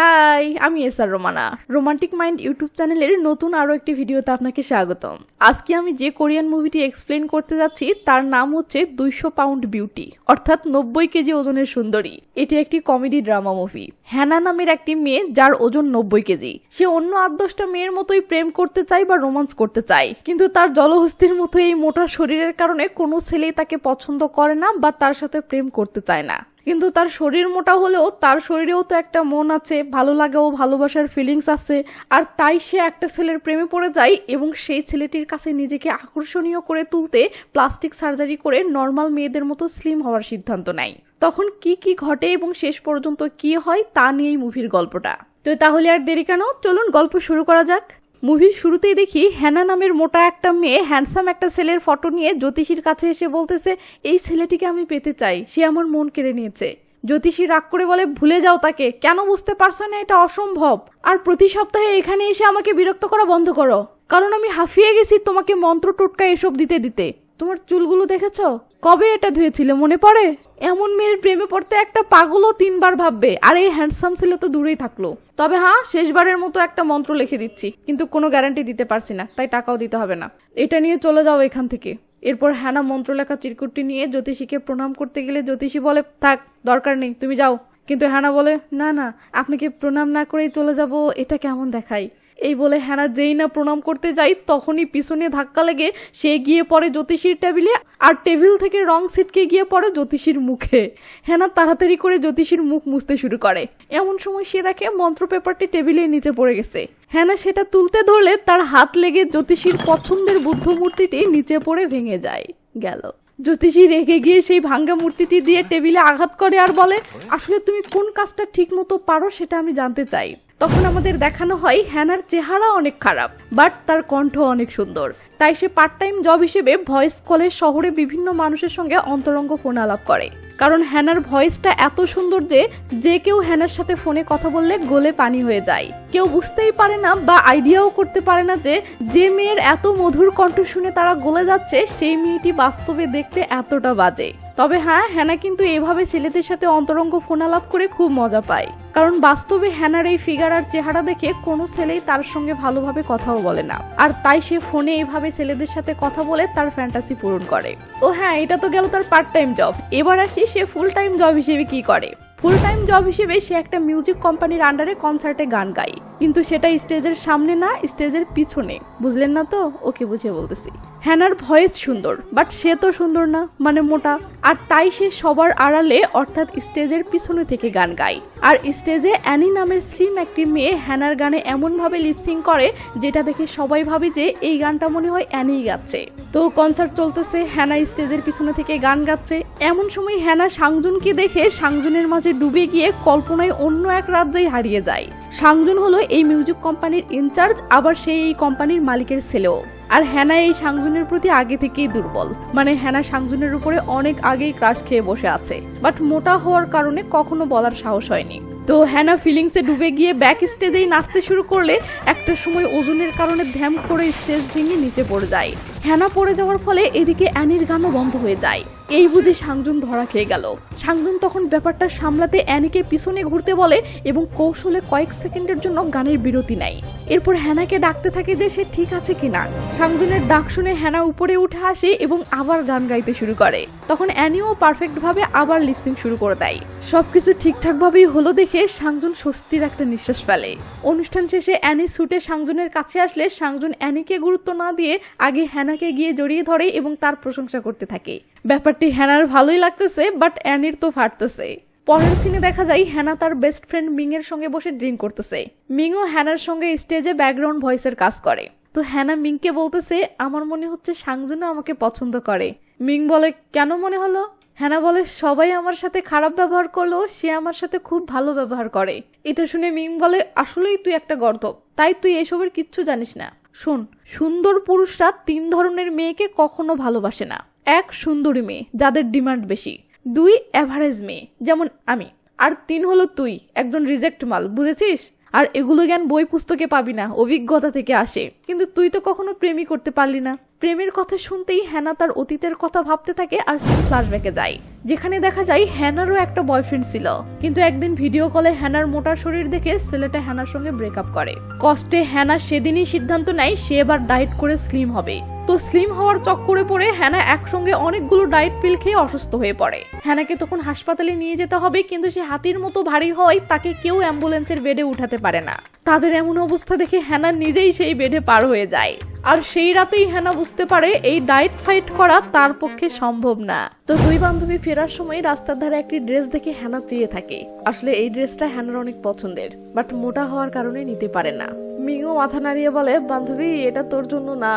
High, আমি SR Romana. Romantic mind YouTube চ্যানেলের নতুন আরও একটি ভিডিওতে আপনাকে স্বাগতম। আজকে আমি যে কোরিয়ান মুভিটি এক্সপ্লেন করতে যাচ্ছি, তার নাম হচ্ছে দুইশো পাউন্ড বিউটি, অর্থাৎ নব্বই কেজি ওজনের সুন্দরী। এটি একটি কমেডি ড্রামা মুভি। হ্যানা নামের একটি মেয়ে, যার ওজন নব্বই কেজি। সে অন্য আট দশটা মেয়ের মতোই প্রেম করতে চায় বা রোমান্স করতে চায়। কিন্তু তার জলহস্তির মতো এই মোটা শরীরের কারণে কোনো ছেলেই তাকে পছন্দ করে না বা তার সাথে প্রেম করতে চায় না। কিন্তু তার শরীর মোটা হলেও তার শরীরেও তো একটা মন আছে, ভালো লাগে ও ভালোবাসার ফিলিংস আছে। আর তাই সে একটা ছেলের প্রেমে পড়ে যায় এবং সেই ছেলেটির কাছে নিজেকে আকর্ষণীয় করে তুলতে প্লাস্টিক সার্জারি করে নর্মাল মেয়েদের মতো স্লিম হওয়ার সিদ্ধান্ত নেয়। তখন কি কি ঘটে এবং শেষ পর্যন্ত কি হয় তা নিয়েই মুভির গল্পটা। তো তাহলে আর দেরি কেন? চলুন গল্প শুরু করা যাক। মুভির শুরুতেই দেখি হ্যানা নামের মোটা একটা মেয়ে হ্যান্ডসাম একটা ছেলের ফটো নিয়ে জ্যোতিষীর কাছে এসে বলতেছে, এই ছেলেটিকে আমি পেতে চাই, সে আমার মন কেড়ে নিয়েছে। জ্যোতিষী রাগ করে বলে, ভুলে যাও তাকে, কেন বুঝতে পারছ না এটা অসম্ভব? আর প্রতি সপ্তাহে এখানে এসে আমাকে বিরক্ত করা বন্ধ করো। কারণ আমি হাফিয়ে গেছি তোমাকে মন্ত্র টোটকা এসব দিতে দিতে। তোমার চুলগুলো দেখেছ? কবে এটা ধুয়েছিলে, মনে পড়ে? এমন মেয়ের প্রেমে পড়তে একটা পাগলও তিনবার ভাববে, আর এই হ্যান্ডসাম ছেলে তো দূরেই থাকল। তবে হ্যাঁ শেষবারের মতো একটা মন্ত্র লিখে দিচ্ছি, কিন্তু কোনো গ্যারান্টি দিতে পারছি না, তাই টাকাও দিতে হবে না। এটা নিয়ে চলে যাও এখান থেকে। এরপর হ্যানা মন্ত্র লেখা চিরকুটটি নিয়ে জ্যোতিষীকে প্রণাম করতে গেলে জ্যোতিষী বলে, থাক, দরকার নেই, তুমি যাও। কিন্তু হ্যানা বলে, না না, আপনাকে প্রণাম না করেই চলে যাব, এটা কেমন দেখায়? এই বলে হ্যানা যেই না প্রণাম করতে যাই তখনই পিছনে ধাক্কা লেগে সে গিয়ে পড়ে জ্যোতিষীর টেবিলে আর টেবিল থেকে রং ছিটকে গিয়ে পড়ে জ্যোতিষীর মুখে। হ্যানা তাড়াতাড়ি করে জ্যোতিষীর মুখ মুছতে শুরু করে। এমন সময় সে দেখে মন্ত্র পেপারটি টেবিলের নিচে পড়ে গেছে। হ্যানা সেটা তুলতে ধরলে তার হাত লেগে জ্যোতিষীর পছন্দের বুদ্ধ মূর্তিটি নিচে পড়ে ভেঙে যায়। গেল। জ্যোতিষী রেগে গিয়ে সেই ভাঙ্গা মূর্তিটি দিয়ে টেবিলে আঘাত করে আর বলে, আসলে তুমি কোন কাজটা ঠিক মতো পারো সেটা আমি জানতে চাই। তখন আমাদের দেখানো হয় হ্যানার চেহারা অনেক খারাপ, বাট তার কণ্ঠ অনেক সুন্দর। তাই সে পার্ট টাইম জব হিসেবে ভয়েস কলে শহরে বিভিন্ন মানুষের সঙ্গে অন্তরঙ্গ ফোন আলাপ করে। কারণ হ্যানার ভয়েসটা এত সুন্দর যে যে কেউ হ্যানার সাথে ফোনে কথা বললে গলে পানি হয়ে যায়। কেউ বুঝতেই পারে না বা আইডিয়াও করতে পারে না যে যে মেয়ের এত মধুর কণ্ঠ শুনে তারা গলে যাচ্ছে, সেই মেয়েটি বাস্তবে দেখতে এতটা বাজে। তবে হ্যাঁ হ্যানা কিন্তু এভাবে ছেলেদের সাথে অন্তরঙ্গ ফোনালাপ করে খুব মজা পায়। কারণ বাস্তবে হ্যানার এই ফিগার আর চেহারা দেখে কোনো ছেলেই তার সঙ্গে ভালোভাবে কথাও বলে না। আর তাই সে ফোনে এভাবে ছেলেদের সাথে কথা বলে তার ফ্যান্টাসি পূরণ করে। ও হ্যাঁ এটা তো গেল তার পার্ট টাইম জব এবার আসি সে ফুল টাইম জব হিসেবে কি করে? ফুল টাইম জব হিসেবে সে একটা মিউজিক কোম্পানির আন্ডারে কনসার্টে গান গায়। কিন্তু সেটা স্টেজের সামনে না, স্টেজের পিছনে। বুঝলেন না তো? ওকে বুঝিয়ে বলতেছি। হ্যানার ভয়েস সুন্দর, বাট সে তো সুন্দর না মানে মোটা। আর তাই সে সবার আড়ালে, অর্থাৎ স্টেজের পিছনে থেকে গান গায়। আর স্টেজে অ্যানি নামের স্লিম একটি মেয়ে হ্যানার গানে এমনভাবে লিপসিং করে, যেটা দেখে সবাই ভাবে যে এই গানটা মনে হয় অ্যানিই গাচ্ছে। তো কনসার্ট চলতেছে হ্যানা স্টেজের পিছনে থেকে গান গাচ্ছে। এমন সময় হ্যানা সাংজুনকে দেখে সাংজুনের মাঝে ডুবে গিয়ে কল্পনায় অন্য এক রাজ্যেই হারিয়ে যায়। সাংজুন হলো এই মিউজিক কোম্পানির ইনচার্জ, আবার সেই এই কোম্পানির মালিকের ছেলেও। আর হ্যানা এই সাংজুনের প্রতি আগে থেকেই দুর্বল। মানে হ্যানা সাংজুনের উপরে অনেক আগেই ক্রাশ খেয়ে বসে আছে। বাট মোটা হওয়ার কারণে কখনো বলার সাহস হয়নি। তো হ্যানা ফিলিংসে ডুবে গিয়ে ব্যাক স্টেজেই নাচতে শুরু করলে একটা সময় ওজনের কারণে ধ্যাম করে স্টেজ ভেঙে নিচে পড়ে যায়। হ্যানা পড়ে যাওয়ার ফলে এদিকে অ্যানির গানও বন্ধ হয়ে যায়। এই বুঝে সাংজুন ধরা খেয়ে গেল। সাংজুন তখন ব্যাপারটা সামলাতে অ্যানিকে পিছনে ঘুরতে বলে এবং কৌশলে কয়েক সেকেন্ডের জন্য গানের বিরতি নেয়। এরপর হ্যানাকে ডাকতে থাকে যে সে ঠিক আছে কিনা। সাংজুনের ডাক শুনে হ্যানা উপরে উঠে আসে এবং আবার গান গাইতে শুরু করে। তখন অ্যানিও পারফেক্ট ভাবে আবার লিপসিং শুরু করে দেয়। সবকিছু ঠিকঠাক ভাবেই হলো দেখে সাংজুন স্বস্তির একটা নিঃশ্বাস ফেলে। অনুষ্ঠান শেষে অ্যানি ছুটে সাংজুনের কাছে আসলে সাংজুন অ্যানিকে গুরুত্ব না দিয়ে আগে হ্যানাকে গিয়ে জড়িয়ে ধরে এবং তার প্রশংসা করতে থাকে। ব্যাপারটি হ্যানার ভালোই লাগতেছে, বাট অ্যানির তো ফাটতেছে। পরের সিনে দেখা যায় হ্যানা তার বেস্ট ফ্রেন্ড মিং এর সঙ্গে বসে ড্রিঙ্ক করতেছে। মিংও হ্যানার সঙ্গে স্টেজে ব্যাকগ্রাউন্ড ভয়েসের কাজ করে। তো হ্যানা মিংকে বলতেছে, আমার মনে হচ্ছে সাংজুনা আমাকে পছন্দ করে। মিং বলে, কেন মনে হলো? হ্যানা বলে, সবাই আমার সাথে খারাপ ব্যবহার করলেও সে আমার সাথে খুব ভালো ব্যবহার করে। এটা শুনে মিং বলে, আসলেই তুই একটা গর্দ তাই তুই এসবের কিচ্ছু জানিস না। শোন, সুন্দর পুরুষরা তিন ধরনের মেয়েকে কখনো ভালোবাসে না। এক সুন্দরী মেয়ে, যাদের ডিমান্ড বেশি। দুই অ্যাভারেজ মেয়ে, যেমন আমি। আর তিন হলো তুই, একজন রিজেক্ট মাল, বুঝেছিস? আর এগুলো জ্ঞান বই পুস্তকে পাবি না, অভিজ্ঞতা থেকে আসে। কিন্তু তুই তো কখনো প্রেমই করতে পারলি না। প্রেমের কথা শুনতেই হ্যানা তার অতীতের কথা ভাবতে থাকে আর সিন ফ্ল্যাশব্যাকে যায়। যেখানে দেখা যায় হ্যানারও একটা বয়ফ্রেন্ড ছিল। কিন্তু একদিন ভিডিও কলে হ্যানার মোটা শরীর দেখে ছেলেটা হ্যানার সঙ্গে ব্রেকআপ করে। কষ্টে হ্যানা সেদিনই সিদ্ধান্ত নেয়, সে এবার ডায়েট করে স্লিম হবে। তো স্লিম হওয়ার চক্করে পড়ে হ্যানা একসঙ্গে অনেকগুলো ডায়েট পিল খেয়ে অসুস্থ হয়ে পড়ে। হ্যানাকে তখন হাসপাতালে নিয়ে যেতে হবে, কিন্তু সে হাতির মতো ভারী হওয়ায় তাকে কেউ অ্যাম্বুলেন্সের বেডে উঠাতে পারে না। তাদের এমন অবস্থা দেখে হ্যানা নিজেই সেই বেডে পার হয়ে যায়। আর সেই রাতেই হ্যানা বুঝতে পারে এই ডায়েট ফাইট করা তার পক্ষে সম্ভব না। তো দুই বান্ধবী ফেরার সময় রাস্তার ধারে একটি ড্রেস দেখে হ্যানা চেয়ে থাকে। আসলে এই ড্রেসটা হ্যানার অনেক পছন্দের বাট মোটা হওয়ার কারণে নিতে পারে না। মিঙো মাথা নাড়িয়ে বলে, বান্ধবী, এটা তোর জন্য না।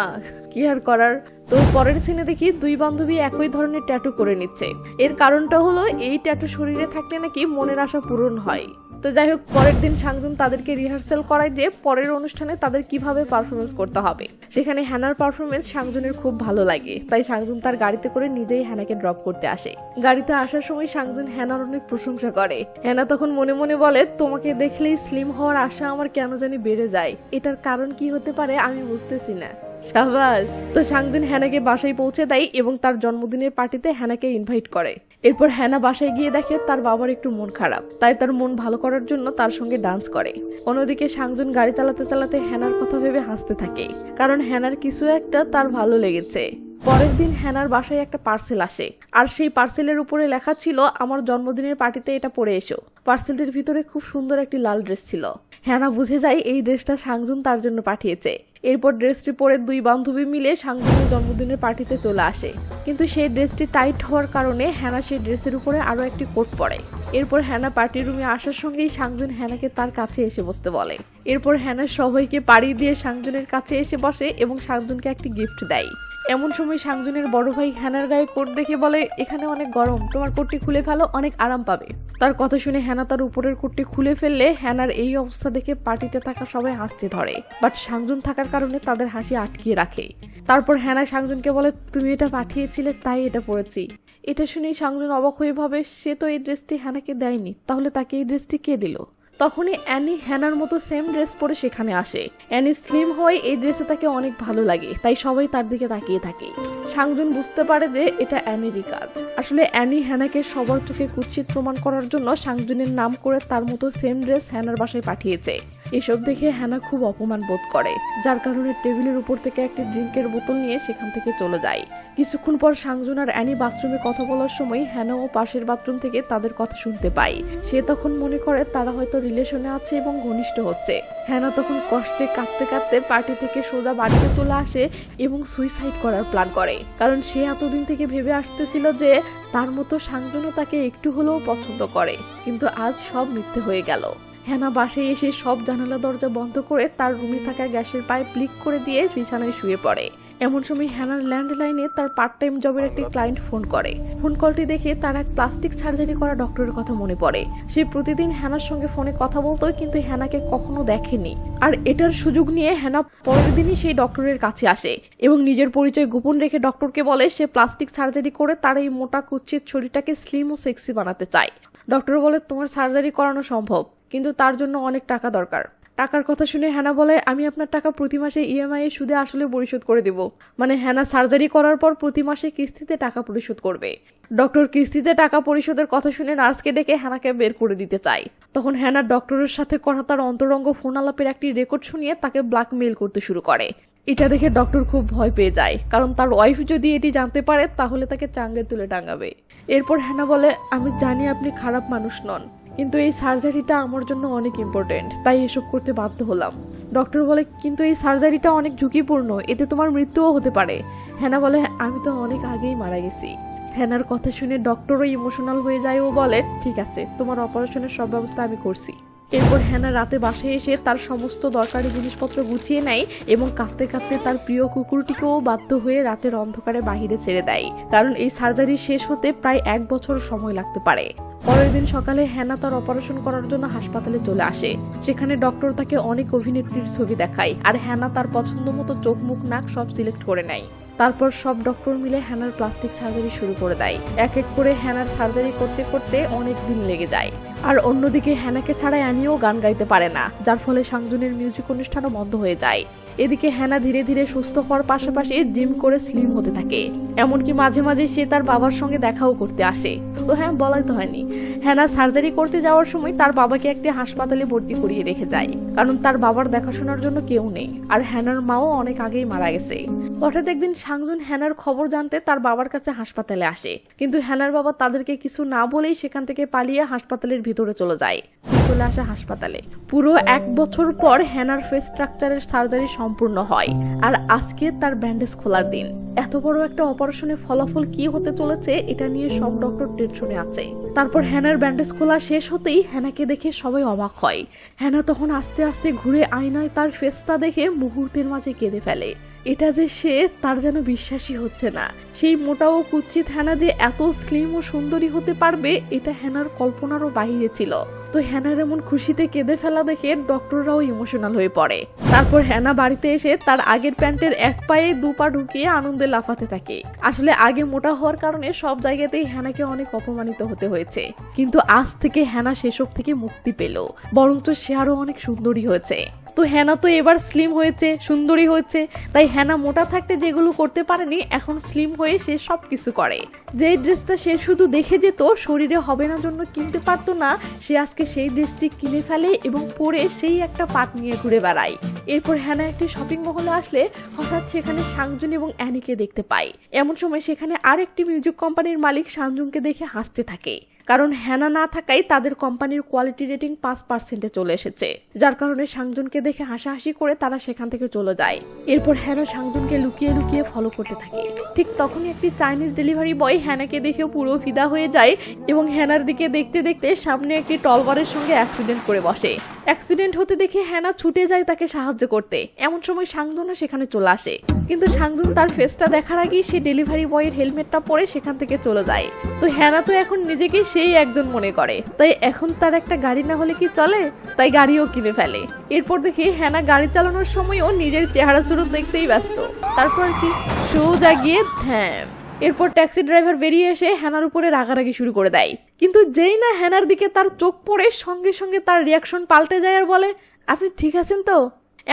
কি আর করার? তো পরের সিনে দেখি দুই বান্ধবী একই ধরনের ট্যাটু করে নিচ্ছে। এর কারণটা হলো, এই ট্যাটু শরীরে থাকলে নাকি মনের আশা পূরণ হয়। তো যাই হোক, পরের দিন সাংজুন তাদেরকে রিহার্সাল করায় যে পরের অনুষ্ঠানে তাদের কীভাবে পারফরমেন্স করতে হবে। সেখানে হ্যানার পারফরমেন্স সাংজুনের খুব ভালো লাগে। তাই সাংজুন তার গাড়িতে করে নিজেই হ্যানাকে ড্রপ করতে আসে। গাড়িতে আসার সময় সাংজুন হ্যানার অনেক প্রশংসা করে। হ্যানা তখন মনে মনে বলে, তোমাকে দেখলেই স্লিম হওয়ার আশা আমার কেন জানি বেড়ে যায়। এটার কারণ কি হতে পারে আমি বুঝতেছি না। সাবাস। তো সাংজুন হ্যানাকে বাসায় পৌঁছে দেয় এবং তার জন্মদিনের পার্টিতে হ্যানাকে ইনভাইট করে। এরপর হ্যানা বাসায় গিয়ে দেখে তার বাবার একটু মন খারাপ। তাই তার মন ভালো করার জন্য তার সঙ্গে ডান্স করে। অন্যদিকে সাংজুন গাড়ি চালাতে চালাতে হ্যানার কথা ভেবে হাসতে থাকে। কারণ হ্যানার কিছু একটা তার ভালো লেগেছে। পরের দিন হ্যানার বাসায় একটা পার্সেল আসে। আর সেই পার্সেলের উপরে লেখা ছিল, আমার জন্মদিনের পার্টিতে এটা পরে এসো। পার্সেলটির ভিতরে খুব সুন্দর একটি লাল ড্রেস ছিল। হ্যানা বুঝে যায় এই ড্রেসটা সাংজুন তার জন্য পাঠিয়েছে। এরপর ড্রেসটি পরে দুই বান্ধবী মিলে সাংজুনের জন্মদিনের পার্টিতে চলে আসে। কিন্তু সেই ড্রেসটি টাইট হওয়ার কারণে হ্যানা সেই ড্রেসের উপরে আরও একটি কোট পরে। এরপর হ্যানা পার্টি রুমে আসার সঙ্গেই সাংজুন হ্যানাকে তার কাছে এসে বসতে বলে। এরপর হ্যানা সবাইকে পাড়ি দিয়ে সাংজুনের কাছে এসে বসে এবং সাংজুনকে একটি গিফট দেয়। এমন সময় সাংজুনের বড় ভাই হ্যানার গায়ে কোট দেখে বলে, এখানে অনেক গরম, তোমার কোটটি খুলে ফেলো, অনেক আরাম পাবে। তার কথা শুনে হ্যানা তার উপরের কোটটি খুলে ফেললে হ্যানার এই অবস্থা দেখে পার্টিতে থাকা সবাই হাসতে ধরে, বাট সাংজুন থাকার কারণে তাদের হাসি আটকিয়ে রাখে। তারপর হ্যানা সাংজুনকে বলে, তুমি এটা পাঠিয়েছিলে, তাই এটা পড়েছি এটা শুনেই সাংজুন অবাক হয়ে ভাবে, সে তো এই ড্রেসটি হ্যানাকে দেয়নি, তাহলে তাকে এই ড্রেসটি কে দিল? তখনই অ্যানি হ্যানার মতো সেম ড্রেস পরে সেখানে আসে। অ্যানি স্লিম হয় এই ড্রেসে তাকে অনেক ভালো লাগে, তাই সবাই তার দিকে তাকিয়ে থাকে। সাংজুন বুঝতে পারে যে এটা অ্যানিরই কাজ। আসলে অ্যানি হ্যানাকে সবার চোখে কুৎসিত প্রমাণ করার জন্য সাংজুনের নাম করে তার মতো সেম ড্রেস হ্যানার বাসায় পাঠিয়েছে। এসব দেখে হ্যানা খুব অপমান বোধ করে, যার কারণে টেবিলের উপর থেকে একটি ড্রিঙ্কের বোতল নিয়ে সেখান থেকে চলে যায়। কিছুক্ষণ পর সাংজুন আর অ্যানি বাথরুমে কথা বলার সময় হ্যানা ও পাশের বাথরুম থেকে তাদের কথা শুনতে পায়। সে তখন মনে করে তারা হয়তো রিলেশনে আছে এবং ঘনিষ্ঠ হচ্ছে। হ্যানা তখন কষ্টে কাঁদতে কাঁদতে পার্টি থেকে সোজা বাড়িতে চলে আসে এবং সুইসাইড করার প্ল্যান করে। কারণ সে এতদিন থেকে ভেবে আসতেছিল যে তার মতো সাংজনও তাকে একটু হলেও পছন্দ করে। কিন্তু আজ সব মিথ্যে হয়ে গেল। হ্যানা বাসায় এসে সব জানালা দরজা বন্ধ করে তার রুমে থাকা গ্যাসের পাইপ লিক করে দিয়ে বিছানায় শুয়ে পড়ে। এমন সময় হ্যানার ল্যান্ডলাইনে তার পার্ট টাইম জবের একটি ক্লায়েন্ট ফোন করে। ফোন কলটি দেখে তার এক প্লাস্টিক সার্জারি করা ডক্টরের কথা মনে পড়ে। সে প্রতিদিন হ্যানার সঙ্গে ফোনে কথা বলতো, কিন্তু হ্যানাকে কখনো দেখেনি। আর এটার সুযোগ নিয়ে হ্যানা পরের দিনই সেই ডক্টরের কাছে আসে এবং নিজের পরিচয় গোপন রেখে ডক্টরকে বলে সে প্লাস্টিক সার্জারি করে তার এই মোটা কুচ্ছিত শরীরটাকে স্লিম ও সেক্সি বানাতে চায়। ডক্টর বলে, তোমার সার্জারি করানো সম্ভব। কিন্তু তার জন্য অনেক টাকা দরকার। টাকার কথা শুনে হ্যানা বলে, আমি আপনার টাকা প্রতি মাসে ইএমআই এর সুদে আসলে পরিশোধ করে দেব। মানে হ্যানা সার্জারি করার পর প্রতি মাসে কিস্তিতে টাকা পরিশোধ করবে। ডক্টর কিস্তিতে টাকা পরিশোধের কথা শুনে নার্সকে ডেকে হ্যানাকে বের করে দিতে চায়। তখন হ্যানা ডক্টরের সাথে করা তার অন্তরঙ্গ ফোন আলাপের একটি রেকর্ড শুনিয়ে তাকে ব্ল্যাকমেইল করতে শুরু করে। এটা দেখে ডক্টর খুব ভয় পেয়ে যায়, কারণ তার ওয়াইফ যদি এটি জানতে পারে, তাহলে তাকে চাঙ্গে তুলে টাঙাবে। এরপর হ্যানা বলে, আমি জানি আপনি খারাপ মানুষ নন। কিন্তু এই সার্জারিটা আমার জন্য অনেক ইম্পর্টেন্ট তাই এসব করতে বাধ্য হলাম। ডক্টর বলে, কিন্তু এই সার্জারিটা অনেক ঝুঁকিপূর্ণ, এতে তোমার মৃত্যুও হতে পারে। হ্যানা বলে, আমি তো অনেক আগেই মারা গেছি। হ্যানার কথা শুনে ডক্টরও ইমোশনাল হয়ে যায় ও বলে, ঠিক আছে, তোমার অপারেশনের সব ব্যবস্থা আমি করছি। এরপর হ্যানা রাতে বাসায় এসে তার সমস্ত দরকারি জিনিসপত্র গুছিয়ে নেয় এবং কাঁদতে কাঁদতে তার প্রিয় কুকুরটিকেও বাধ্য হয়ে রাতের অন্ধকারে বাহিরে ছেড়ে দেয়। কারণ এই সার্জারি শেষ হতে প্রায় এক বছর সময় লাগতে পারে। পরের দিন সকালে হ্যানা তার অপারেশন করার জন্য হাসপাতালে চলে আসে। সেখানে ডক্টর তাকে অনেক অভিনেত্রীর ছবি দেখায় আর হ্যানা তার পছন্দ মতো চোখ, মুখ, নাক সব সিলেক্ট করে নেয়। তারপর সব ডক্টর মিলে হ্যানার প্লাস্টিক সার্জারি শুরু করে দেয়। এক এক করে হ্যানার সার্জারি করতে করতে অনেক দিন লেগে যায়। আর অন্যদিকে হ্যানাকে ছাড়া অ্যানিও গান গাইতে পারে না, যার ফলে সাংজুনের মিউজিক অনুষ্ঠানও বন্ধ হয়ে যায়। এদিকে হ্যানা ধীরে ধীরে সুস্থ হওয়ার পাশাপাশি জিম করে স্লিম হতে থাকে। এমনকি মাঝে মাঝে সে তার বাবার সঙ্গে দেখাও করতে আসে। তো হ্যাঁ বলাই তো হয়নি। হ্যানা সার্জারি করতে যাওয়ার সময় তার বাবাকে একটি হাসপাতালে ভর্তি করিয়ে রেখে যায়। কারণ তার বাবার দেখাশোনার জন্য কেউ নেই, আর হ্যানার মাও অনেক আগেই মারা গেছে। হঠাৎ একদিন সাংজুন হ্যানার খবর জানতে তার বাবার কাছে হাসপাতালে আসে। কিন্তু হ্যানার বাবা তাদেরকে কিছু না বলেই সেখান থেকে পালিয়ে হাসপাতালের ভিতরে চলে যায়। চলে আসে হাসপাতালে। পুরো এক বছর পর হ্যানার ফেস স্ট্রাকচারের সার্জারি সম্পূর্ণ হয়। আর আজকে তার ব্যান্ডেজ খোলার দিন। এত বড় একটা অপারেশনের ফলাফল কি হতে চলেছে, এটা নিয়ে সব ডক্টর টেনশনে আছে। তারপর হ্যানার ব্যান্ডেজ খোলা শেষ হতেই হ্যানাকে দেখে সবাই অবাক হয়। হ্যানা তখন আস্তে আস্তে ঘুরে আয়নায় তার ফেসটা দেখে মুহূর্তের মাঝে কেঁদে ফেলে। এটা যে সে, তার যেন বিশ্বাসই হচ্ছে না। সেই মোটা ও কুচ্ছিত হ্যানা যে এত স্লিম ও সুন্দরী হতে পারবে, এটা হ্যানার কল্পনারও বাহিরে ছিল। তো হ্যানার এমন খুশিতে কেঁদে ফেলা দেখে ডক্টররাও ইমোশনাল হয়ে পড়ে। তারপর হ্যানা বাড়িতে এসে তার আগের প্যান্টের এক পায়ে দু পা ঢুকিয়ে আনন্দে লাফাতে থাকে। আসলে আগে মোটা হওয়ার কারণে সব জায়গাতেই হ্যানাকে অনেক অপমানিত হতে হয়েছে। কিন্তু আজ থেকে হ্যানা সেসব থেকে মুক্তি পেল। বরঞ্চ সে আরও অনেক সুন্দরী হয়েছে। তো হ্যানা তো এবার স্লিম হয়েছে, সুন্দরী হয়েছে। তাই হ্যানা মোটা থাকতে যেগুলো করতে পারেনি, এখন স্লিম হয়ে সে সব কিছু করে। যে ড্রেসটা সে শুধু দেখে যেত, শরীরে হবে না জন্য কিনতে পারতো না, সে আজকে সেই ড্রেসটি কিনে ফেলে এবং পরে সেই একটা পাট নিয়ে ঘুরে বেড়ায়। এরপর হ্যানা একটি শপিং মহলে আসলে হঠাৎ সেখানে সাংজুন এবং অ্যানিকে দেখতে পায়। এমন সময় সেখানে আরেকটি মিউজিক কোম্পানির মালিক সাংজুনকে দেখে হাসতে থাকে। কারণ হ্যানা না থাকায় তাদের কোম্পানির কোয়ালিটি রেটিং পাঁচ পার্সেন্টে চলে এসেছে, যার কারণে সাংজুনকে দেখে হাসাহাসি করে তারা সেখান থেকে চলে যায়। এরপর হ্যানা সাংজুনকে লুকিয়ে লুকিয়ে ফলো করতে থাকে। ঠিক তখনই একটি চাইনিজ ডেলিভারি বয় হ্যানাকে দেখে পুরো ফিদা হয়ে যায় এবং হ্যানার দিকে দেখতে দেখতে সামনে একটি টলবারের সঙ্গে অ্যাক্সিডেন্ট করে বসে। অ্যাক্সিডেন্ট হতে দেখে হ্যানা ছুটে যায় তাকে সাহায্য করতে। এমন সময় সাংজুনও সেখানে চলে আসে। কিন্তু সাংজুন তার ফেসটা দেখার আগেই সে ডেলিভারি বয়ের হেলমেটটা পরে সেখান থেকে চলে যায়। তো হ্যানা তো এখন নিজেকে সেই একজন মনে করে। তাই এখন তার একটা গাড়ি না হলে কি চলে? তাই গাড়িও কিনে ফেলে। এরপর দেখি হ্যানা গাড়ি চালানোর সময়ও নিজের চেহারা শুরু দেখতেই ব্যস্ত। তারপর কি? সোজা গিয়ে থ্যাম এরপর ট্যাক্সি ড্রাইভার বেরিয়ে এসে হ্যানার উপরে রাগারাগি শুরু করে দেয়। কিন্তু যেই না হ্যানার দিকে তার চোখ পড়ে, সঙ্গে সঙ্গে তার রিয়াকশন পাল্টে যায় আর বলে, আপনি ঠিক আছেন তো?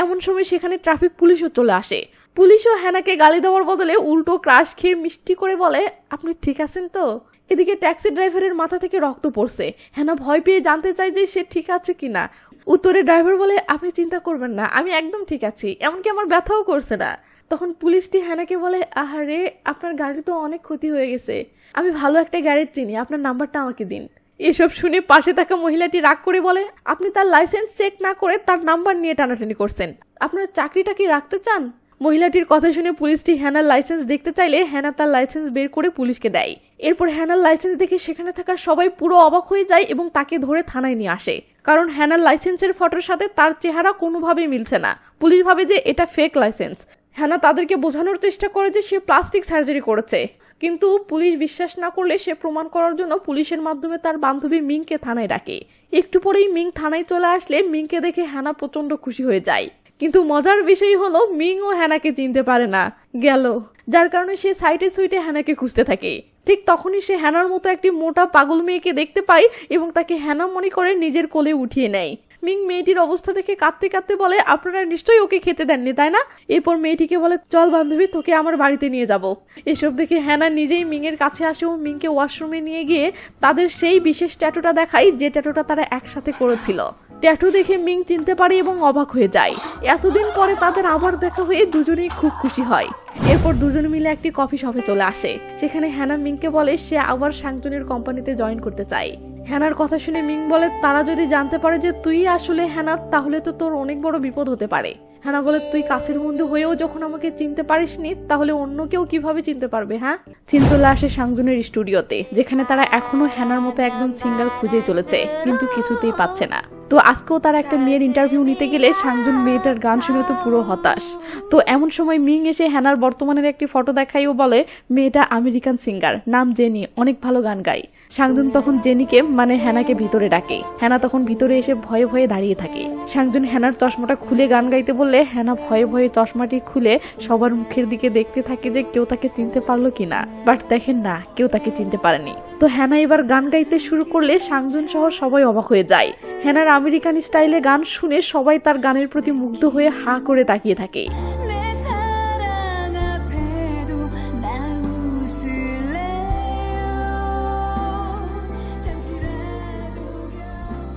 এমন সময় সেখানে ট্রাফিক পুলিশও চলে আসে। পুলিশও হ্যানাকে গালি দেওয়ার বদলে উল্টো ক্রাশ খেয়ে মিষ্টি করে বলে, আপনি ঠিক আছেন তো? এদিকে ট্যাক্সি ড্রাইভারের মাথা থেকে রক্ত পড়ছে। হ্যানা ভয় পেয়ে জানতে চায় যে সে ঠিক আছে কিনা। উত্তরে ড্রাইভার বলে, আপনি চিন্তা করবেন না, আমি একদম ঠিক আছি, এমনকি আমার ব্যথাও করছে না। তখন পুলিশটি হ্যানাকে বলে, আহারে, আপনার গাড়ি তো অনেক ক্ষতি হয়ে গেছে। আমি ভালো একটা গ্যারেজ চিনি, আপনার নাম্বারটা আমাকে দিন। এসব শুনে পাশে থাকা মহিলাটি রাগ করে বলে, আপনি তার লাইসেন্স চেক না করে তার নাম্বার নিয়ে টানাটানি করছেন। আপনার চাকরিটা কি রাখতে চান? মহিলাটির কথা শুনে পুলিশটি হ্যানার লাইসেন্স দেখতে চাইলে হ্যানা তার লাইসেন্স বের করে পুলিশকে দেয়। এরপর হ্যানার লাইসেন্স দেখে সেখানে থাকা সবাই পুরো অবাক হয়ে যায় এবং তাকে ধরে থানায় নিয়ে আসে। কারণ হ্যানার লাইসেন্সের ফটোর সাথে তার চেহারা কোনোভাবেই মিলছে না। পুলিশ ভাবে যে এটা ফেক লাইসেন্স হ্যানা তাদেরকে বোঝানোর চেষ্টা করে যে সে প্লাস্টিক সার্জারি করেছে। কিন্তু পুলিশ বিশ্বাস না করলে সে প্রমাণ করার জন্য পুলিশের মাধ্যমে তার বান্ধবী মিংকে থানায় ডাকে। একটু পরেই মিং থানায় চলে আসলে মিংকে দেখে হ্যানা প্রচণ্ড খুশি হয়ে যায়। কিন্তু মজার বিষয় হলো মিং ও হ্যানাকে চিনতে পারে না। গেল। যার কারণে সে সাইটে সুইটে হ্যানাকে খুঁজতে থাকে। ঠিক তখনই সে হ্যানার মতো একটি মোটা পাগল মেয়েকে দেখতে পায় এবং তাকে হ্যানা মনে করে নিজের কোলে উঠিয়ে নেয়। মিং মেয়েটির অবস্থা দেখে কাঁদতে কাঁদতে বলে, আপনারা নিশ্চয়ই ওকে খেতে দেননি, তাই না? এরপর মেয়েটিকে বলে, চল বান্ধবী, তোকে আমার বাড়িতে নিয়ে যাব। এসব দেখে হ্যানা নিজেই মিংয়ের কাছে আসে ও মিংকে ওয়াশরুমে নিয়ে গিয়ে তাদের সেই বিশেষ ট্যাটুটা দেখায় যে ট্যাটুটা তারা একসাথে করেছিল। ট্যাটু দেখে মিং চিনতে পারে এবং অবাক হয়ে যায়। এতদিন পরে তাদের আবার দেখা হয়ে দুজনেই খুব খুশি হয়। এরপর দুজন মিলে একটি কফি শপে চলে আসে। সেখানে হ্যানা মিংকে বলে, সে আবার সাংজনের কোম্পানিতে জয়েন করতে চায়। হ্যানার কথা শুনে মিং বলে, তারা যদি জানতে পারে যে তুই আসলে হ্যানা, তাহলে তো তোর অনেক বড় বিপদ হতে পারে। হ্যানা বলে তুই কাছের বন্ধু হয়েও যখন আমাকে চিনতে পারিস নি তাহলে অন্য কেউ কীভাবে চিনতে পারবে হ্যাঁ? চিন চলে আসে সাংজনের স্টুডিওতে, যেখানে তারা এখনও হ্যানার মতো একজন সিঙ্গার খুঁজে চলেছে, কিন্তু কিছুতেই পাচ্ছে না। তো আজকেও তারা একটা মেয়ের ইন্টারভিউ নিতে গেলে সাংজন মেয়েটার গান শুনে তো পুরো হতাশ। তো এমন সময় মিং এসে হ্যানার বর্তমানের একটি ফটো দেখাই ও বলে, মেয়েটা আমেরিকান সিঙ্গার নাম জেনি, অনেক ভালো গান গায়। সাংজুন তখন জেনিকে মানে হ্যানাকে ভিতরে ডাকে। হ্যানা তখন ভিতরে এসে ভয়ে ভয়ে দাঁড়িয়ে থাকে। সাংজুন হ্যানার চশমাটা খুলে গান গাইতে বললে হ্যানা ভয়ে ভয়ে চশমাটি খুলে সবার মুখের দিকে দেখতে থাকে যে কেউ তাকে চিনতে পারল কিনা। বাট দেখেন না, কেউ তাকে চিনতে পারেনি। তো হ্যানা এবার গান গাইতে শুরু করলে সাংজুন সহ সবাই অবাক হয়ে যায়। হ্যানার আমেরিকান স্টাইলে গান শুনে সবাই তার গানের প্রতি মুগ্ধ হয়ে হা করে তাকিয়ে থাকে।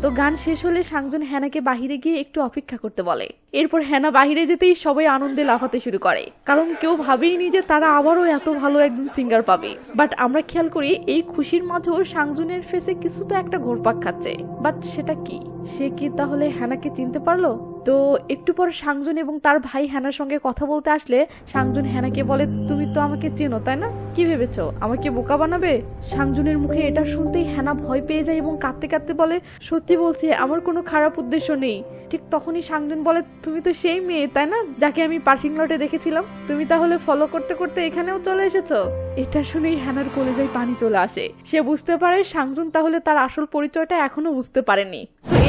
তো গান শেষ হলে সাংজন হ্যানাকে বাহিরে গিয়ে একটু অপেক্ষা করতে বলে। এরপর হ্যানা বাহিরে যেতেই সবাই আনন্দে লাফাতে শুরু করে। কারণ কেউ ভাবেইনি যে তারা আবারও এত ভালো একজন সিঙ্গার পাবে। বাট আমরা খেয়াল করি, এই খুশির মাঝেও সাংজনের ফেসে কিছু তো একটা ঘোরপাক খাচ্ছে। বাট সেটা কি? সে কি তাহলে হ্যানাকে চিনতে পারল? তো একটু পর সাংজন এবং তার ভাই হ্যানার সঙ্গে কথা বলতে আসলে সাংজন হ্যানাকে বলে, তুমি তো আমাকে চেনো, তাই না? কি ভেবেছো? আমাকে বোকা বানাবে? সাংজনের মুখে এটা শুনতেই হ্যানা ভয় পেয়ে যায় এবং কাঁদতে কাঁদতে বলে, সত্যি বলছি, আমার কোনো খারাপ উদ্দেশ্য নেই। ঠিক তখনই সাংজন বলে, তুমি তো সেই মেয়ে, তাই না? যাকে আমি পার্কিং লটে দেখেছিলাম। তুমি তাহলে ফলো করতে করতে এখানেও চলে এসেছ? এটা শুনেই হ্যানার কলেজায় পানি চলে আসে। সে বুঝতে পারে সাংজন তাহলে তার আসল পরিচয়টা এখনও বুঝতে পারেনি।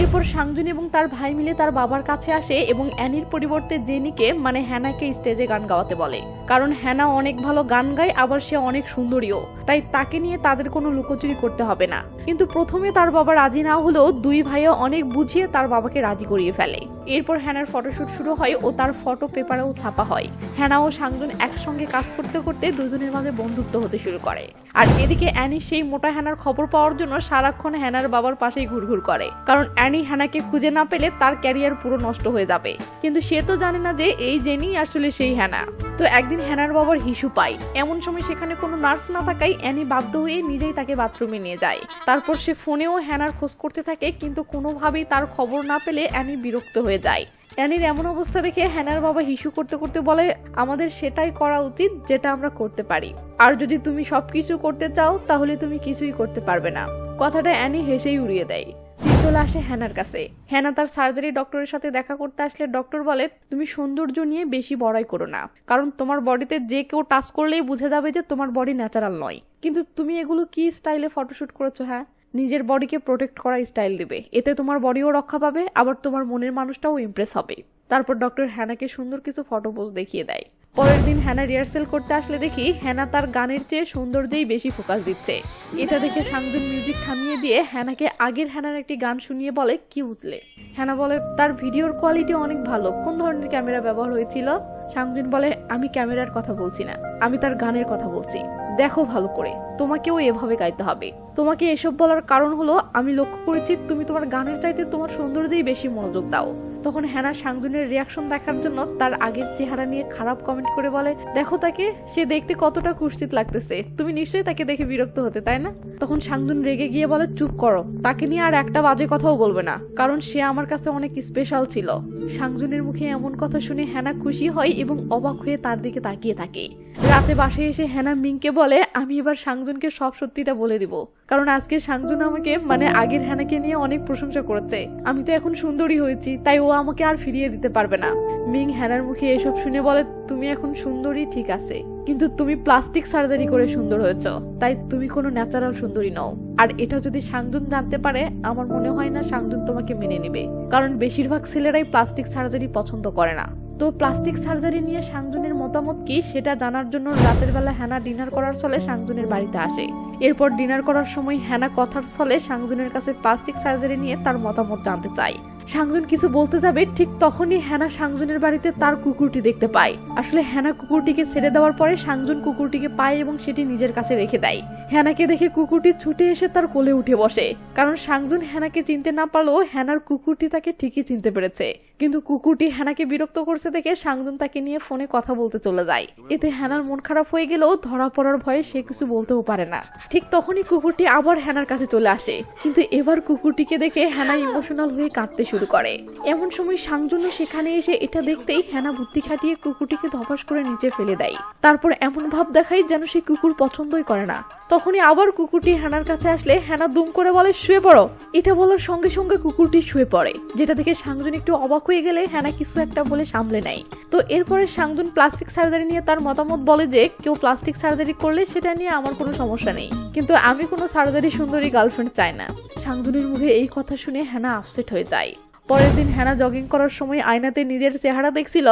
এরপর সাংজন এবং তার ভাই মিলে তার বাবার কাছে আসে এবং অ্যানির পরিবর্তে জেনিকে মানে হ্যানাকে স্টেজে গান গাওয়াতে বলে। কারণ হ্যানা অনেক ভালো গান গায়, আবার সে অনেক সুন্দরীও। তাই তাকে নিয়ে তাদের কোনো লুকোচুরি করতে হবে না। কিন্তু প্রথমে তার বাবা রাজি না হলেও দুই ভাইও অনেক বুঝিয়ে তার বাবাকে রাজি করিয়ে ফেলে। এরপর হ্যানার ফটোশুট শুরু হয় ও তার ফটো পেপারেও ছাপা হয়। হ্যানা ও সাংজন একসঙ্গে কাজ করতে করতে দুজনের মাঝে বন্ধুত্ব হতে শুরু করে। আর এদিকে অ্যানি সেই মোটা হ্যানার খবর পাওয়ার জন্য সারাক্ষণ হ্যানার বাবার পাশেই ঘুরঘুর করে। কারণ অ্যানি হ্যানাকে খুঁজে না পেলে তার ক্যারিয়ার পুরো নষ্ট হয়ে যাবে। কিন্তু সে তো জানে না যে এই জেনি আসলে সেই হ্যানা তো একদিন হ্যানার বাবার হিসু পায় এমন সময় সেখানে কোনো নার্স না থাকায় অ্যানি বাধ্য হয়ে নিজেই তাকে বাথরুমে নিয়ে যায়। তারপর সে ফোনেও হ্যানার খোঁজ করতে থাকে, কিন্তু কোনোভাবেই তার খবর না পেলে অ্যানি বিরক্ত হয়ে যায়। অ্যানির এমন অবস্থা দেখে হ্যানার বাবা হিসু করতে করতে বলে, আমাদের সেটাই করা উচিত যেটা আমরা করতে পারি। আর যদি তুমি সবকিছু করতে চাও, তাহলে তুমি কিছুই করতে পারবে না। কথাটা অ্যানি হেসেই উড়িয়ে দেয়। চলে আসে হ্যানার কাছে। হ্যানা তার সার্জারি ডক্টরের সাথে দেখা করতে আসলে ডক্টর বলে, তুমি সৌন্দর্য নিয়ে বেশি বড়াই করো না। কারণ তোমার বডিতে যে কেউ টাচ করলেই বুঝে যাবে যে তোমার বডি ন্যাচারাল নয়। কিন্তু তুমি এগুলো কি স্টাইলে ফটোশুট করেছ হ্যাঁ? নিজের বডিকে প্রোটেক্ট করা স্টাইল দিবে। এতে তোমার বডিও রক্ষা পাবে, আবার তোমার মনের মানুষটাও ইমপ্রেস হবে। তারপর ডক্টর হ্যানাকে সুন্দর কিছু ফটো পোজ দেখিয়ে দেয়। পরের দিন হ্যানা রিহার্সেল করতে আসলে দেখি হ্যানা তার গানের চেয়ে সৌন্দর্যেই বেশি ফোকাস দিচ্ছে। এটা দেখে সাংদুন মিউজিক থামিয়ে দিয়ে হ্যানাকে আগের হ্যানার একটি গান শুনিয়ে বলে, কি বুঝলে? হ্যানা বলে, তার ভিডিওর কোয়ালিটি অনেক ভালো। কোন ধরনের ক্যামেরা ব্যবহার হয়েছিল? সাংজুন বলে, আমি ক্যামেরার কথা বলছি না। আমি তার গানের কথা বলছি। দেখো ভালো করে। তোমাকেও এভাবে গাইতে হবে। তোমাকে এসব বলার কারণ হলো, আমি লক্ষ্য করেছি তুমি তোমার গানের চাইতে তোমার সৌন্দর্যেই বেশি মনোযোগ দাও। তখন হ্যানা সাংজুনের রিয়াকশন দেখার জন্য তার আগের চেহারা নিয়ে খারাপ কমেন্ট করে বলে, দেখো তাকে, সে দেখতে কতটা কুৎসিত লাগতেছে। তুমি নিশ্চয়ই তাকে দেখে বিরক্ত হতে, তাই না? তখন সাংজুন রেগে গিয়ে বলে, চুপ করো। তাকে নিয়ে আর একটা বাজে কথাও বলবে না, কারণ সে আমার কাছে অনেক স্পেশাল ছিল। সাংজুনের মুখে এমন কথা শুনে হ্যানা খুশি হয় এবং অবাক হয়ে তার দিকে তাকিয়ে থাকে। রাতে বাসায় এসে হ্যানা মিংকে বলে, আমি এবার সাংজুনকে সব সত্যিটা বলে দিব। কারণ আজকে সাংজুন আমাকে মানে আগের হ্যানাকে নিয়ে অনেক প্রশংসা করেছে। আমি তো এখন সুন্দরী হয়েছি, তাই ও আমাকে আর ফিরিয়ে দিতে পারবে না। মিং হ্যানার মুখে এসব শুনে বলে, তুমি এখন সুন্দরী, ঠিক আছে। কিন্তু তুমি প্লাস্টিক সার্জারি করে সুন্দর হয়েছ, তাই তুমি কোনো ন্যাচারাল সুন্দরী নও। আর এটা যদি সাংজুন জানতে পারে, আমার মনে হয় না সাংজুন তোমাকে মেনে নেবে। কারণ বেশিরভাগ ছেলেরাই প্লাস্টিক সার্জারি পছন্দ করে না। তো প্লাস্টিক সার্জারি নিয়ে সাংজুনের মতামত কি? সেটা জানার জন্য রাতের বেলা হ্যানা ডিনার করার ছলে সাংজুনের বাড়িতে আসে। এরপর ডিনার করার সময় হ্যানা কথার ছলে সাংজুনের কাছে প্লাস্টিক সার্জারি নিয়ে তার মতামত জানতে চায়। সাংজুন কিছু বলতে যাবে, ঠিক তখনই হ্যানা সাংজুনের বাড়িতে তার কুকুরটি দেখতে পায়। আসলে হ্যানা কুকুরটিকে ছেড়ে দেওয়ার পরে সাংজুন কুকুরটিকে পায় এবং সেটি নিজের কাছে রেখে দেয়। হ্যানাকে দেখে কুকুরটি ছুটে এসে তার কোলে উঠে বসে। কারণ সাংজুন হ্যানাকে চিনতে না পারলেও হ্যানার কুকুরটি তাকে ঠিকই চিনতে পেরেছে। কিন্তু কুকুরটি হ্যানাকে বিরক্ত করছে দেখে সাংজুন তাকে নিয়ে ফোনে কথা বলতে চলে যায়। এতে হ্যানার মন খারাপ হয়ে গেলেও ধরা পড়ার ভয়ে সে কিছু বলতেও পারে না। ঠিক তখনই কুকুরটি আবার হ্যানার কাছে চলে আসে। কিন্তু এবার কুকুরটিকে দেখে হ্যানা ইমোশনাল হয়ে কাঁদতে শুরু করে। এমন সময় সাংজুনও সেখানে এসে এটা দেখতেই হ্যানা বুদ্ধি খাটিয়ে কুকুরটিকে ধপাস করে নিচে ফেলে দেয়। তারপর এমন ভাব দেখায় যেন সে কুকুর পছন্দই করে না। তখনই আবার কুকুরটি হ্যানার কাছে আসলে হ্যানা দুম করে বলে, শুয়ে পড়ো। এটা বলার সঙ্গে সঙ্গে কুকুরটি শুয়ে পড়ে, যেটা দেখে সাংজুন একটু অবাক হয়ে গেলে হ্যানা কিছু একটা বলে সামলে নেয়। তো এরপরে সাংজুন প্লাস্টিক সার্জারি নিয়ে তার মতামত বলে যে, কেউ প্লাস্টিক সার্জারি করলে সেটা নিয়ে আমার কোনো সমস্যা নেই। কিন্তু আমি কোনো সার্জারি সুন্দরী গার্লফ্রেন্ড চাই না। সাংজুনের মুখে এই কথা শুনে হ্যানা আপসেট হয়ে যায়। পরের দিন হ্যানা জগিং করার সময় আয়নাতে নিজের চেহারা দেখছিল।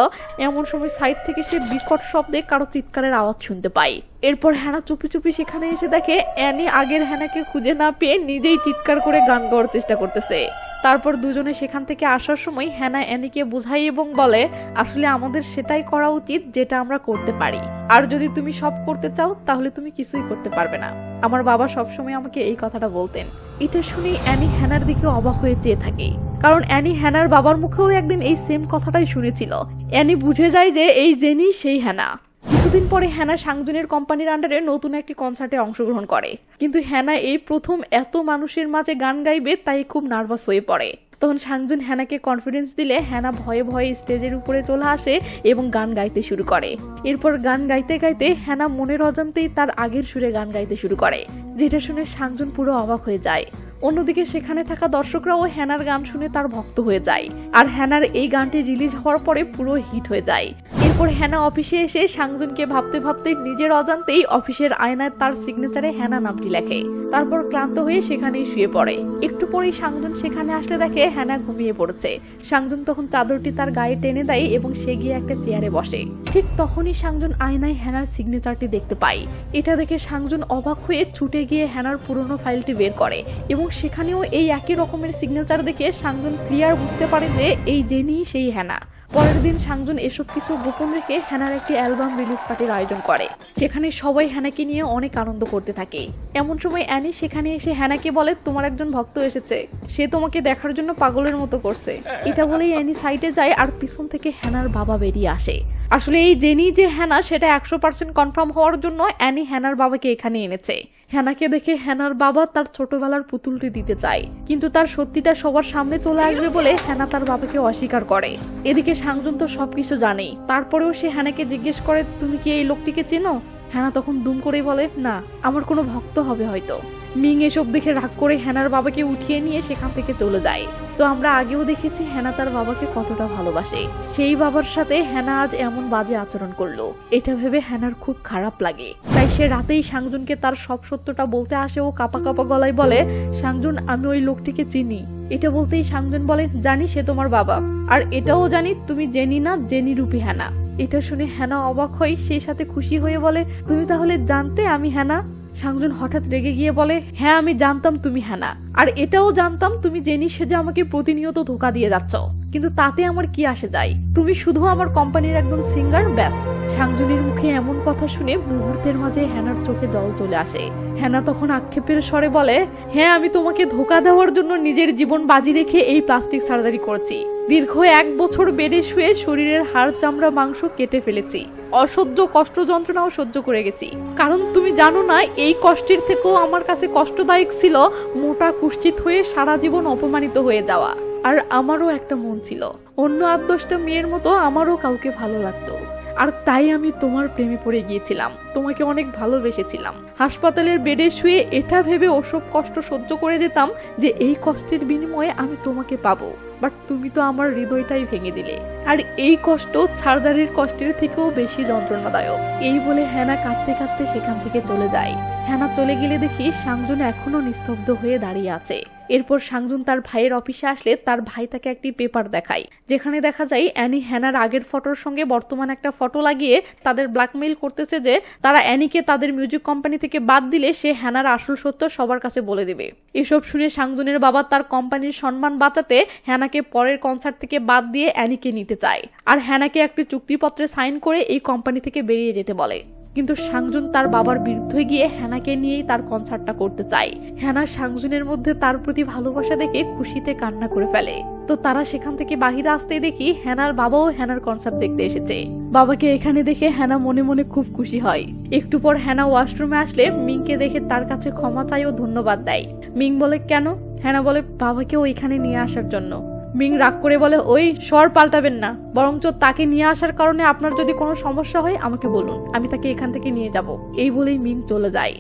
এমন সময় সাইড থেকে সে বিকট শব্দে কারও চিৎকারের আওয়াজ শুনতে পায়। এরপর হ্যানা চুপি চুপি সেখানে এসে দেখে, অ্যানি আগের হ্যানাকে খুঁজে না পেয়ে নিজেই চিৎকার করে গান গাওয়ার চেষ্টা করতেছে। তারপর দুজনে সেখান থেকে আসার সময় হ্যানা অ্যানিকে বোঝাই এবং বলে, আসলে আমাদের সেটাই করা উচিত যেটা আমরা করতে পারি। আর যদি তুমি সব করতে চাও, তাহলে তুমি কিছুই করতে পারবে না। আমার বাবা সবসময় আমাকে এই কথাটা বলতেন। এটা শুনে অ্যানি হ্যানার দিকে অবাক হয়ে চেয়ে থাকে। কারণ অ্যানি হ্যানার বাবার মুখেও একদিন এই সেম কথাটাই শুনেছিল। অ্যানি বুঝে যায় যে এই জেনি সেই হ্যানা। কিছুদিন পরে হ্যানা সাংজুনের কোম্পানির আন্ডারে নতুন একটি কনসার্টে অংশগ্রহণ করে। কিন্তু হ্যানা এই প্রথম এত মানুষের মাঝে গান গাইবে তাই খুব নার্ভাস হয়ে পড়ে। তখন সাংজুন হ্যানাকে কনফিডেন্স দিলে হ্যানা ভয়ে ভয়ে স্টেজের উপরে চলে আসে এবং গান গাইতে শুরু করে। এরপর গান গাইতে গাইতে হ্যানা মনের অজান্তেই তার আগের সুরে গান গাইতে শুরু করে, যেটা শুনে সাংজুন পুরো অবাক হয়ে যায়। অন্যদিকে সেখানে থাকা দর্শকরাও হ্যানার গান শুনে তার ভক্ত হয়ে যায় আর হ্যানার এই গানটি রিলিজ হওয়ার পরে পুরো হিট হয়ে যায়। এরপর হ্যানা অফিসে এসে সাংজুনকে ভাবতে ভাবতে নিজের অজান্তেই অফিসের আয়নায় তার সিগনেচারে হ্যানা নামটি লেখে। তারপর ক্লান্ত হয়ে সেখানেই শুয়ে পড়ে। একটু পরেই সাংজুন সেখানে আসলে দেখে হ্যানা ঘুমিয়ে পড়েছে। সাংজুন তখন চাদরটি তার গায়ে টেনে দেয় এবং সে গিয়ে একটা চেয়ারে বসে। ঠিক তখনই সাংজুন আয়নায় হ্যানার সিগনেচারটি দেখতে পায়। এটা দেখে সাংজুন অবাক হয়ে ছুটে গিয়ে হ্যানার পুরনো ফাইলটি বের করে এবং সেখানেও এই একই রকমের সিগনেচার দেখে সাংজুন ক্লিয়ার বুঝতে পারে যে এই জেনি সেই হ্যানা পরের দিন সাংজুন এসব কিছু গোপন রেখে হ্যানার একটি অ্যালবাম রিলিজ পার্টির আয়োজন করে সেখানে সবাই হ্যানাকে নিয়ে অনেক আনন্দ করতে থাকে। এমন সময় অ্যানি সেখানে এসে হ্যানাকে বলে, তোমার একজন ভক্ত এসেছে। সে তোমাকে দেখার জন্য পাগলের মতো করছে। এটা বলেই অ্যানি সাইডে যায় আর পিছন থেকে হ্যানার বাবা বেরিয়ে আসে। আসলে এই জেনি যে হ্যানা সেটা একশো পার্সেন্ট কনফার্ম হওয়ার জন্য অ্যানি হ্যানার বাবাকে এখানে এনেছে। হ্যানাকে দেখে হেনার বাবা তার ছোটবেলার পুতুলটি দিতে চায়। কিন্তু তার সত্যিটা সবার সামনে চলে আসবে বলে হেনা তার বাবাকে অস্বীকার করে। এদিকে সাংজন তো সবকিছু জানে। তারপরেও সে হ্যানাকে জিজ্ঞেস করে, তুমি কি এই লোকটিকে চেনো? হেনা তখন দুম করেই বলে, না, আমার কোনো ভক্ত হবে হয়তো। মিং এসব দেখে রাগ করে হ্যানার বাবাকে উঠিয়ে নিয়ে সেখান থেকে চলে যায়। তো আমরা আগেও দেখেছি হ্যানা তার বাবাকে কতটা ভালোবাসে। সেই বাবার সাথে হ্যানা আজ এমন বাজে আচরণ করল। এটা ভেবে হ্যানার খুব খারাপ লাগে। তাই সে রাতেই সাংজুনকে তার সব সত্যটা বলতে আসে ও কাপা কাপা গলায় বলে, সাংজুন, আমি ওই লোকটিকে চিনি। এটা বলতেই সাংজুন বলে, জানি সে তোমার বাবা। আর এটাও জানি তুমি জেনি না, জেনি রূপী হ্যানা এটা শুনে হ্যানা অবাক হয় সেই সাথে খুশি হয়ে বলে, তুমি তাহলে জানতে আমি হ্যানা সাংজন হঠাৎ রেগে গিয়ে বলে হ্যাঁ আমি জানতাম তুমি হ্যানা আর এটাও জানতাম তুমি জেনি সেজে আমাকে প্রতিনিয়ত ধোকা দিয়ে যাচ্ছ। কিন্তু তাতে আমার কি আসে যায়? তুমি শুধু আমার কোম্পানির একজন সিঙ্গার, ব্যাস। সাংজুনির মুখে এমন কথা শুনে মুহূর্তের মাঝে হ্যানার চোখে জল চলে আসে। হ্যানা তখন আক্ষেপের স্বরে বলে হ্যাঁ আমি তোমাকে ধোকা দেওয়ার জন্য নিজের জীবন বাজি রেখে এই প্লাস্টিক সার্জারি করছি। দীর্ঘ এক বছর বেডে শুয়ে শরীরের হাড় চামড়া মাংস কেটে ফেলেছি। অসহ্য কষ্ট যন্ত্রণাও সহ্য করে গেছি। কারণ তুমি জানো না, এই কষ্টের থেকেও আমার কাছে কষ্টদায়ক ছিল মোটা কুশ্চিত হয়ে সারা জীবন অপমানিত হয়ে যাওয়া। আর আমারও একটা মন ছিল। অন্য আট দশটা মেয়ের মতো আমারও কাউকে ভালো লাগতো। আর তাই আমি তোমার প্রেমে পড়ে গিয়েছিলাম। তোমাকে অনেক ভালোবেসেছিলাম। হাসপাতালের বেডে শুয়ে এটা ভেবে ওসব কষ্ট সহ্য করে যেতাম যে এই কষ্টের বিনিময়ে আমি তোমাকে পাবো। বাট তুমি তো আমার হৃদয়টাই ভেঙে দিলে। আর এই কষ্ট সার্জারির কষ্টের থেকেও বেশি যন্ত্রণাদায়ক। এই বলে হ্যানা কাঁদতে কাঁদতে সেখান থেকে চলে যায়। হ্যানা চলে গেলে দেখি সাংজন এখনও নিস্তব্ধ হয়ে দাঁড়িয়ে আছে। এরপর সাংজুন তার ভাইয়ের অফিসে আসলে তার ভাই তাকে একটি পেপার দেখায়। যেখানে দেখা যায় অ্যানি হ্যানার আগের ফটোর সঙ্গে বর্তমান একটা ফটো লাগিয়ে তাদের ব্ল্যাকমেইল করতেছে যে তারা অ্যানিকে তাদের মিউজিক কোম্পানি থেকে বাদ দিলে সে হ্যানার আসল সত্য সবার কাছে বলে দেবে। এসব শুনে সাংজুনের বাবা তার কোম্পানির সম্মান বাঁচাতে হ্যানাকে পরের কনসার্ট থেকে বাদ দিয়ে অ্যানিকে নিতে চায়। আর হ্যানাকে একটি চুক্তিপত্রে সাইন করে এই কোম্পানি থেকে বেরিয়ে যেতে বলে। কিন্তু সাংজুন তার বাবার বিরুদ্ধে গিয়ে হ্যানাকে নিয়েই তার কনসার্টটা করতে চায়। হ্যানা সাংজুনের মধ্যে তার প্রতি ভালোবাসা দেখে খুশিতে কান্না করে ফেলে। তো তারা সেখান থেকে বাহিরে আসতেই দেখি হ্যানার বাবাও হ্যানার কনসার্ট দেখতে এসেছে। বাবাকে এখানে দেখে হ্যানা মনে মনে খুব খুশি হয়। একটু পর হ্যানা ওয়াশরুমে আসলে মিংকে দেখে তার কাছে ক্ষমা চাই ও ধন্যবাদ দেয়। মিং বলে, কেন? হ্যানা বলে বাবাকে ওইখানে নিয়ে আসার জন্য। মিং রাগ করে বলে, ওই, স্বর পাল্টাবেন না। বরঞ্চ তাকে নিয়ে আসার কারণে আপনার যদি কোনো সমস্যা হয়, আমাকে বলুন। আমি তাকে এখান থেকে নিয়ে যাব। এই বলেই মিং চলে যায়।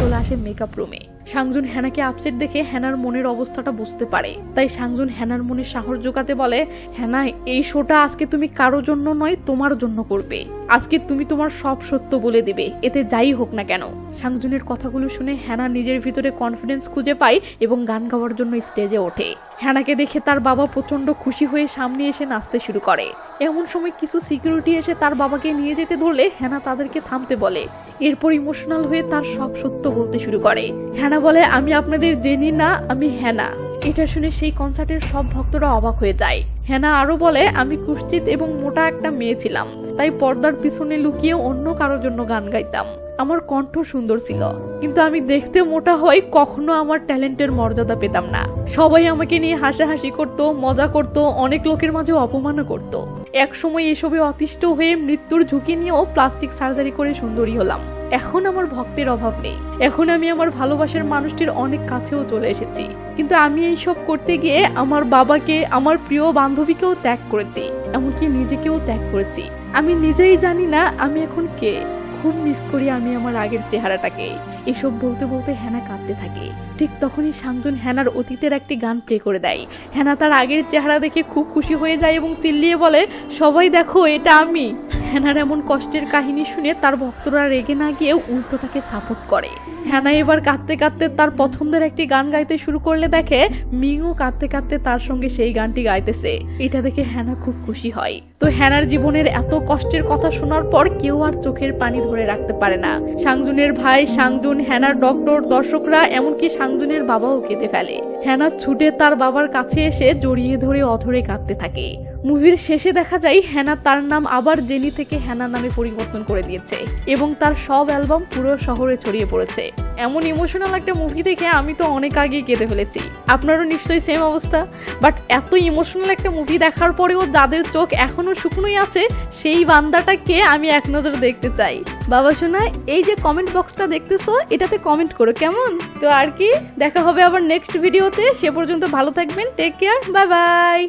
চলে আসে মেকআপ রুমে সাংজুন হ্যানাকে আপসেট দেখে হ্যানার মনের অবস্থাটা বুঝতে পারে। তাই সাংজুন হ্যানার মনে সাহস জোগাতে বলে হ্যানা এই শোটা আজকে তুমি কারও জন্য নয়, তোমার জন্য করবে। আজকে তুমি তোমার সব সত্য বলে দেবে, এতে যাই হোক না কেন। সাংজুনের কথাগুলো শুনে হ্যানা নিজের ভিতরে কনফিডেন্স খুঁজে পায় এবং গান গাওয়ার জন্য স্টেজে ওঠে। হ্যানাকে দেখে তার বাবা প্রচণ্ড খুশি হয়ে সামনে এসে নাচতে শুরু করে। এমন সময় কিছু সিকিউরিটি এসে তার বাবাকে নিয়ে যেতে ধরলে হ্যানা তাদেরকে থামতে বলে। এরপর ইমোশনাল হয়ে তার সব সত্য বলতে শুরু করে। হ্যানা বলে আমি আপনাদের জেনি না, আমি হ্যানা এটা শুনে সেই কনসার্টের সব ভক্তরা অবাক হয়ে যায়। হ্যানা আরও বলে, আমি কুশ্চিত এবং মোটা একটা মেয়ে ছিলাম, তাই পর্দার পিছনে লুকিয়ে অন্য কারোর জন্য গান গাইতাম। আমার কণ্ঠ সুন্দর ছিল, কিন্তু আমি দেখতে মোটা হই কখনো আমার ট্যালেন্টের মর্যাদা পেতাম না। সবাই আমাকে নিয়ে হাসাহাসি করত, মজা করত, অনেক লোকের মাঝে অপমানও করত। এক সময় এসবে অতিষ্ঠ হয়ে মৃত্যুর ঝুঁকি নিয়েও প্লাস্টিক সার্জারি করে সুন্দরী হলাম। এখন আমার ভক্তের অভাব নেই। এখন আমি আমার ভালোবাসার মানুষটির অনেক কাছেও চলে এসেছি। কিন্তু আমি এই সব করতে গিয়ে আমার বাবাকে, আমার প্রিয় বান্ধবীকেও ত্যাগ করেছি। এমনকি নিজেকেও ত্যাগ করেছি। আমি নিজেই জানি না আমি এখন কে। খুব মিস করি আমি আমার আগের চেহারাটাকে। এসব বলতে বলতে হ্যানা কাঁদতে থাকে। ঠিক তখনই শান্তন হ্যানার অতীতের একটি গান প্লে করে দেয়। হ্যানা তার আগের চেহারা দেখে খুব খুশি হয়ে যায় এবং চিল্লিয়ে বলে, সবাই দেখো, এটা আমি। হ্যানার এমন কষ্টের কাহিনী শুনে তার ভক্তরা রেগে না গিয়ে উল্টো তাকে সাপোর্ট করে। হ্যানা এবার কাঁদতে কাঁদতে তার পছন্দের একটি গান গাইতে শুরু করলে দেখে মিংও কাঁদতে কাঁদতে তার সঙ্গে সেই গানটি গাইতেছে। এটা দেখে হ্যানা খুব খুশি হয়। তো হ্যানার জীবনের এত কষ্টের কথা শোনার পর কেউ আর চোখের পানি ধরে রাখতে পারে না। সাংজুনের ভাই সাংজুন হ্যানার ডক্টর, দর্শকরা এমনকি সাংজুনের বাবাও কেঁদে ফেলে। হ্যানা ছুটে তার বাবার কাছে এসে জড়িয়ে ধরে অধরে কাঁদতে থাকে। মুভির শেষে দেখা যায় হ্যানা তার নাম আবার জেনি থেকে হ্যানা নামে পরিবর্তন করে দিয়েছে এবং তার সব অ্যালবাম পুরো শহরে ছড়িয়ে পড়েছে। এমন ইমোশনাল একটা মুভি দেখে আমি তো অনেক আগেই কেঁদে ফেলেছি। আপনারও নিশ্চয়ই সেম অবস্থা। বাট এত ইমোশনাল একটা মুভি দেখার পরেও যাদের চোখ এখনও শুকনোই আছে, সেই বান্দাটাকে আমি এক নজর দেখতে চাই। বাবা শোনা এই যে কমেন্ট বক্সটা দেখতেছো, এটাতে কমেন্ট করো কেমন? তো আর কি, দেখা হবে আবার নেক্সট ভিডিওতে সে পর্যন্ত ভালো থাকবেন টেক কেয়ার বাই বাই